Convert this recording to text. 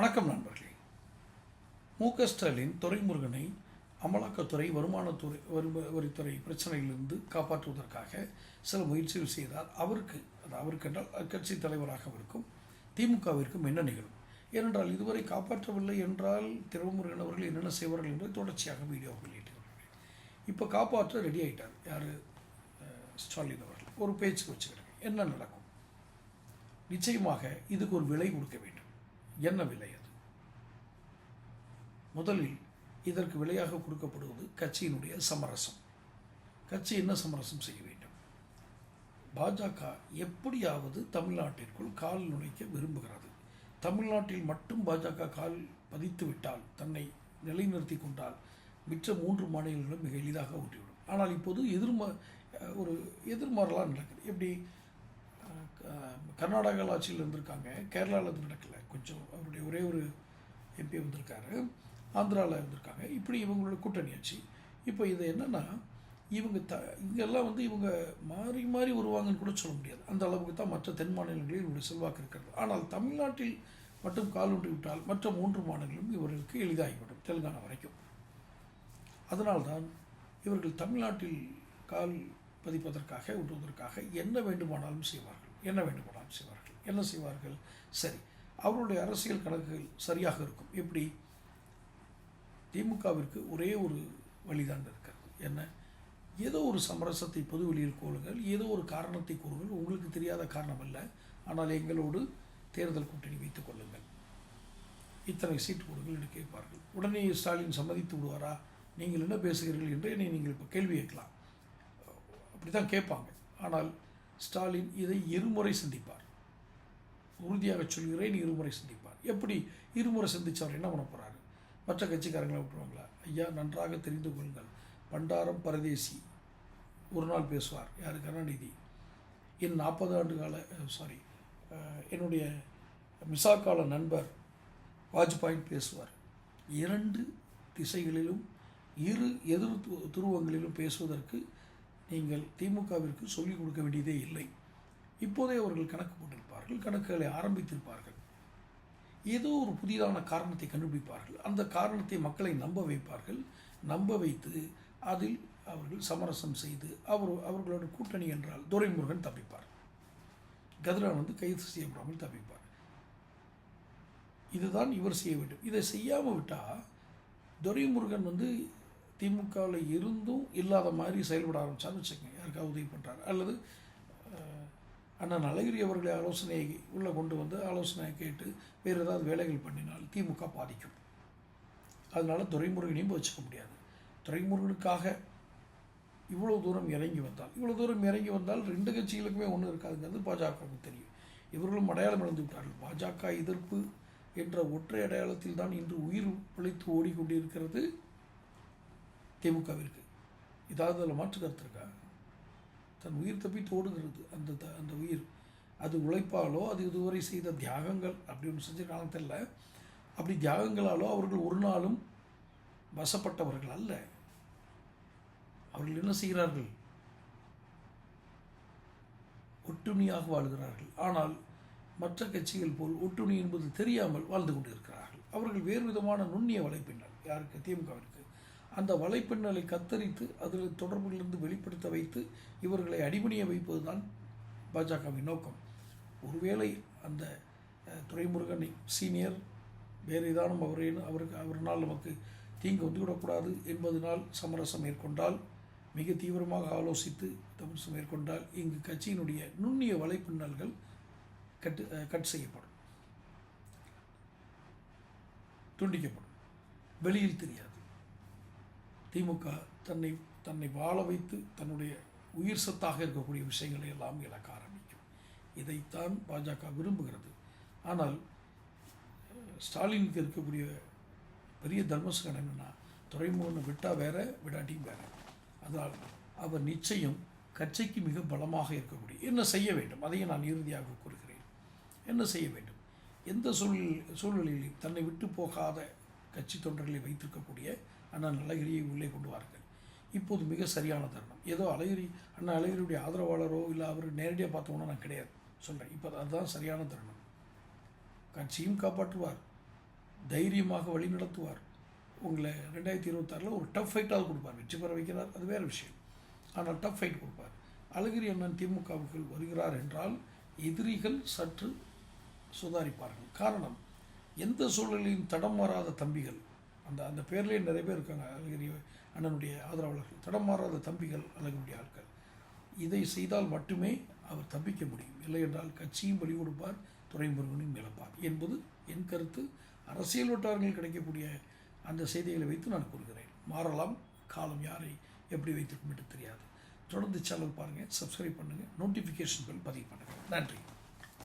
வணக்கம் நண்பர்களே. மு க ஸ்டாலின் துரைமுருகனை அமலாக்கத்துறை வருமானத்துறை வருமா வரித்துறை பிரச்சனையிலிருந்து காப்பாற்றுவதற்காக சில முயற்சிகள் செய்தார் அவருக்கு அது அவருக்கு என்றால் அக்கட்சி தலைவராக அவருக்கும் திமுகவிற்கும் என்ன நிகழும்? ஏனென்றால் இதுவரை காப்பாற்றவில்லை என்றால் திருவமுருகன் அவர்கள் என்னென்ன செய்வார்கள் என்று தொடர்ச்சியாக வீடியோ வெளியிட்டு இப்போ காப்பாற்ற ரெடி ஆயிட்டார். யார்? ஸ்டாலின் அவர்கள். ஒரு பேச்சு வச்சுக்கிறாங்க என்ன நடக்கும்? நிச்சயமாக இதுக்கு ஒரு விலை கொடுக்க வேண்டும். என்ன விலை அது? முதலில் இதற்கு விலையாக கொடுக்கப்படுவது கட்சியினுடைய சமரசம். கட்சி என்ன சமரசம் செய்ய வேண்டும்? பாஜக எப்படியாவது தமிழ்நாட்டிற்குள் கால் நுழைக்க விரும்புகிறது. தமிழ்நாட்டில் மட்டும் பாஜக கால் பதித்து விட்டால் தன்னை நிலைநிறுத்தி கொண்டால் மிச்ச மூன்று மாநிலங்களும் மிக எளிதாக ஊற்றிவிடும். ஆனால் இப்போது எதிர்ம ஒரு எதிர்மாறலாம் நடக்குது. எப்படி? கர்நாடகாவில் கர்நாடகா ஆட்சியில் இருந்திருக்காங்க. கேரளாவில் அது நடக்கல. கொஞ்சம் அவருடைய ஒரே ஒரு எம்பி வந்திருக்காரு. ஆந்திராவில் இருந்திருக்காங்க. இப்படி இவங்களோட கூட்டணி ஆட்சி இப்போ இது என்னென்னா இவங்க த இங்கெல்லாம் வந்து இவங்க மாறி மாறி வருவாங்கன்னு கூட சொல்ல முடியாது. அந்த அளவுக்கு தான் மற்ற தென் மாநிலங்களில் இவருடைய செல்வாக்கு இருக்கிறது. ஆனால் தமிழ்நாட்டில் மட்டும் கால் விட்டால் மற்ற மூன்று மாநிலங்களும் இவர்களுக்கு எளிதாகிவிடும் தெலுங்கானா வரைக்கும். அதனால்தான் இவர்கள் தமிழ்நாட்டில் கால் பதிப்பதற்காக ஊட்டுவதற்காக என்ன வேண்டுமானாலும் செய்வார்கள். என்ன வேண்டுமானாலும் செய்வார்கள். என்ன செய்வார்கள்? சரி அவருடைய அரசியல் கணக்குகள் சரியாக இருக்கும். எப்படி? திமுகவிற்கு ஒரே ஒரு வழிதான் இருக்கிறது. என்ன? ஏதோ ஒரு சமரசத்தை பொது வெளியில் கோளுங்கள் ஏதோ ஒரு காரணத்தை கூறுங்கள். உங்களுக்கு தெரியாத காரணம் அல்ல. ஆனால் எங்களோடு தேர்தல் கூட்டணி வைத்துக் கொள்ளுங்கள். இத்தனை சீட்டு கொடுங்கள் என்று கேட்பார்கள். உடனே ஸ்டாலின் சம்மதித்து விடுவாரா? நீங்கள் என்ன பேசுகிறீர்கள் என்று என்னை நீங்கள் இப்போ கேள்வி கேட்கலாம். அப்படி தான் கேட்பாங்க. ஆனால் ஸ்டாலின் இதை இருமுறை சிந்திப்பார். உறுதியாக சொல்கிறேன் இருமுறை சிந்திப்பார். எப்படி இருமுறை சந்தித்தவர் என்ன பண்ண போகிறாரு மற்ற கட்சிக்காரங்களை விட்டுருவாங்களா? ஐயா நன்றாக தெரிந்து கொள்ளுங்கள். பண்டாரம் பரதேசி ஒரு நாள் பேசுவார். யார்? கருணாநிதி. என் நாற்பது ஆண்டு கால சாரி என்னுடைய மிசா கால நண்பர் வாஜ்பாய் பேசுவார். இரண்டு திசைகளிலும் இரு எதிர் து- துருவங்களிலும் பேசுவதற்கு நீங்கள் திமுகவிற்கு சொல்லிக் கொடுக்க வேண்டியதே இல்லை. இப்போதே அவர்கள் கணக்கு போட்டிருப்பார்கள் கணக்குகளை ஆரம்பித்திருப்பார்கள். ஏதோ ஒரு புதிதான காரணத்தை கண்டுபிடிப்பார்கள். அந்த காரணத்தை மக்களை நம்ப வைப்பார்கள். நம்ப வைத்து அதில் அவர்கள் சமரசம் செய்து அவர் அவர்களோட கூட்டணி என்றால் துரைமுருகன் தப்பிப்பார். கதிரான் வந்து கைது செய்யப்படாமல் தப்பிப்பார். இதுதான் இவர் செய்ய வேண்டும். இதை செய்யாமல் விட்டால் துரைமுருகன் வந்து திமுகவில் இருந்தும் இல்லாத மாதிரி செயல்பட ஆரம்பிச்சான்னு வச்சுக்கோங்க. யாருக்காவது உதவி பண்ணுறாரு அல்லது அண்ணன் அழகிரி அவர்களை ஆலோசனை உள்ளே கொண்டு வந்து ஆலோசனை கேட்டு வேறு ஏதாவது வேலைகள் பண்ணினால் திமுக பாதிக்கும். அதனால் துரைமுருகனையும் வச்சுக்க முடியாது. துரைமுருகனுக்காக இவ்வளோ தூரம் இறங்கி வந்தால் இவ்வளோ தூரம் இறங்கி வந்தால் ரெண்டு கட்சிகளுக்குமே ஒன்றும் இருக்காதுங்கிறது பாஜகவுக்கு தெரியும். இவர்களும் அடையாளம் இழந்து விட்டார்கள். பாஜக எதிர்ப்பு என்ற ஒற்றை அடையாளத்தில் தான் இன்று உயிர் பிழைத்து ஓடிக்கொண்டிருக்கிறது. திமுகவிற்கு. ஏதாவது அதில் மாற்று கருத்து இருக்கா? தன் உயிர் தப்பித்து ஓடுகிறது அந்த த- அந்த உயிர். அது உழைப்பாலோ அது இதுவரை செய்த தியாகங்கள் அப்படி ஒன்று செஞ்சிருக்காங்க தெரில அப்படி தியாகங்களாலோ அவர்கள் ஒரு நாளும் வசப்பட்டவர்கள் அல்ல. அவர்கள் என்ன செய்கிறார்கள்? ஒட்டுணியாக வாழ்கிறார்கள். ஆனால் மற்ற கட்சிகள் போல் ஒட்டுணி என்பது தெரியாமல் வாழ்ந்து கொண்டிருக்கிறார்கள். அவர்கள் வேறு விதமான நுண்ணிய வலைப்பின்னல். யாருக்கு? திமுகவிற்கு. அந்த வலைப்பின்னலை கத்தரித்து அதில் தொடர்பிலிருந்து வெளிப்படுத்த வைத்து இவர்களை அடிபணிய வைப்பதுதான் பாஜகவின் நோக்கம். ஒருவேளை அந்த அஹ், துரைமுருகன் சீனியர் வேறு ஏதானும் அவரேனும் அவருக்கு அவரினால் நமக்கு தீங்கு வந்துவிடக்கூடாது என்பதனால் சமரசம் மேற்கொண்டால் மிக தீவிரமாக ஆலோசித்து சமரசம் மேற்கொண்டால் இங்கு கட்சியினுடைய நுண்ணிய வலைப்பின்னல்கள் கட்டு கட் செய்யப்படும். துண்டிக்கப்படும். வெளியில் தெரியாது. திமுக தன்னை தன்னை வாழ வைத்து தன்னுடைய உயிர் சத்தாக இருக்கக்கூடிய விஷயங்களை எல்லாம் இழக்க ஆரம்பிக்கும். இதைத்தான் பாஜக விரும்புகிறது. ஆனால் ஸ்டாலினுக்கு இருக்கக்கூடிய பெரிய தர்மசகன் என்னென்னா துறைமுகனை விட்டால் வேற விடாட்டியும் வேற. அதனால் அவர் நிச்சயம் கட்சிக்கு மிக பலமாக இருக்கக்கூடிய என்ன செய்ய வேண்டும்? அதையும் நான் இறுதியாக கூறுகிறேன். என்ன செய்ய வேண்டும்? எந்த சூழ்நிலை சூழ்நிலையிலையும் தன்னை விட்டு போகாத கட்சி தொண்டர்களை வைத்திருக்கக்கூடிய அண்ணன் அழகிரியை உள்ளே கொண்டு வாருங்கள். இப்போது மிக சரியான தருணம். ஏதோ அழகிரி அண்ணன் அழகிரியுடைய ஆதரவாளரோ இல்லை அவர் நேரடியாக பார்த்தோம்னா நான் கிடையாது. சொல்கிறேன் இப்போ அதுதான் சரியான தருணம். கட்சியும் காப்பாற்றுவார். தைரியமாக வழி நடத்துவார். உங்களை ரெண்டாயிரத்தி இருபத்தாறில் ஒரு டஃப் ஃபைட்டாக கொடுப்பார். வெற்றி பெற வைக்கிறார். அது வேறு விஷயம். ஆனால் டஃப் ஃபைட் கொடுப்பார். அழகிரி அண்ணன் திமுகவுக்குள் வருகிறார் என்றால் எதிரிகள் சற்று சுதாரிப்பார்கள். காரணம் எந்த சூழலையும் தடம் மாறாத தம்பிகள் அந்த அந்த பேர்லேயே நிறைய பேர் இருக்காங்க அழகிரி அண்ணனுடைய ஆதரவாளர்கள். தடமாறாத தம்பிகள் அழகிரியுடைய ஆட்கள். இதை செய்தால் மட்டுமே அவர் தப்பிக்க முடியும். இல்லை என்றால் கட்சியும் பலி கொடுப்பார் துறைமுருகனையும் இழப்பார் என்பது என் கருத்து. அரசியல் வட்டாரங்களில் கிடைக்கக்கூடிய அந்த செய்திகளை வைத்து நான் கூறுகிறேன். மாறலாம் காலம் யாரை எப்படி வைத்திருக்கும் என்று தெரியாது. தொடர்ந்து சேனல் பாருங்கள் சப்ஸ்கிரைப் பண்ணுங்கள் நோட்டிஃபிகேஷன் பெல் பதிவு பண்ணுங்கள் நன்றி.